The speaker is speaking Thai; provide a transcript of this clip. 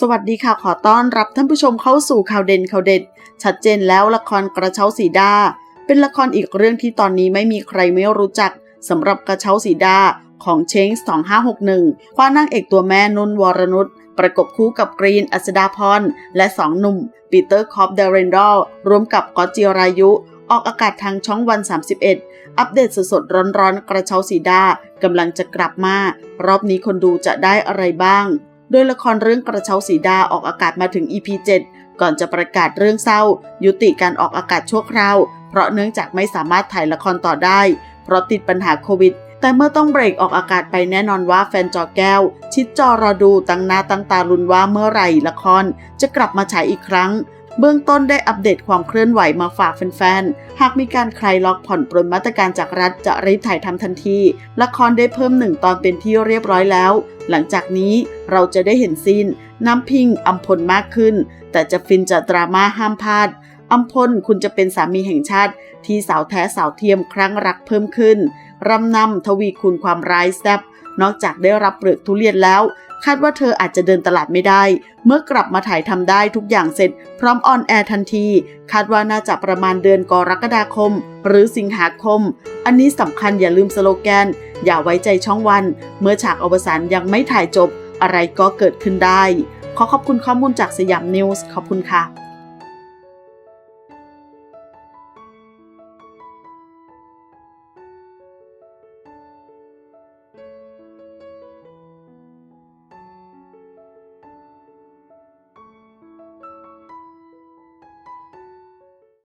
สวัสดีค่ะขอต้อนรับท่านผู้ชมเข้าสู่ข่าวเด่นข่าวเด็ด ชัดเจนแล้วละครกระเช้าสีดา เป็นละครอีกเรื่องที่ตอนนี้ไม่มีใครไม่รู้จักสำหรับกระเช้าสีดาของเชงส์2561 คว้านางเอกตัวแม่นุ่นวรนุชประกบคู่กับกรีนอัศดาพร และสองหนุ่ม ปีเตอร์คอปเดเรนดอลรวมกับกอจิรายุ ออกอากาศทางช่องวัน 31 อัปเดตสดๆร้อนๆ กระเช้าสีดากำลังจะกลับมา รอบนี้คนดูจะได้อะไรบ้าง โดยละครเรื่องกระเช้าสีดาออกอากาศมาถึง EP 7 ก่อนจะประกาศเรื่องเศร้า ยุติการออกอากาศชั่วคราว เพราะเนื่องจากไม่สามารถถ่ายละครต่อได้ เพราะติดปัญหาโควิด แต่เมื่อต้องเบรกออกอากาศไปแน่นอนว่าแฟนจอแก้ว ชิดจอรอดูตั้งหน้าตั้งตาลุ้นว่าเมื่อไหร่ละคร จะกลับมาฉายอีกครั้ง เบื้องต้นได้อัปเดตความเคลื่อนไหวมาฝากแฟนๆ หากมีการคลายล็อกผ่อนปรนมาตรการจากรัฐจะรีบถ่ายทำทันที ละครได้เพิ่มหนึ่งตอนเป็นที่เรียบร้อยแล้ว หลังจากนี้เราจะได้เห็นซีนน้ำพิงอัมพลมากขึ้น แต่จะฟินจะดราม่าห้ามพลาดอัมพลคุณจะเป็นสามีแห่งชาติ ที่สาวแท้สาวเทียมครั้งรักเพิ่มขึ้นรำนำทวีคูณความร้ายแซบนอกจากได้รับเปลือกทุเรียนแล้ว คาดว่าเธออาจจะเดินตลาดไม่ได้ เมื่อกลับมาถ่ายทำได้ทุกอย่างเสร็จ พร้อมออนแอร์ทันที คาดว่าน่าจะประมาณเดือนกรกฎาคม หรือสิงหาคม อันนี้สำคัญอย่าลืมสโลแกน อย่าไว้ใจช่องวัน เมื่อฉากอวสานยังไม่ถ่ายจบ อะไรก็เกิดขึ้นได้ ขอขอบคุณข้อมูลจากสยามนิวส์ขอบคุณค่ะ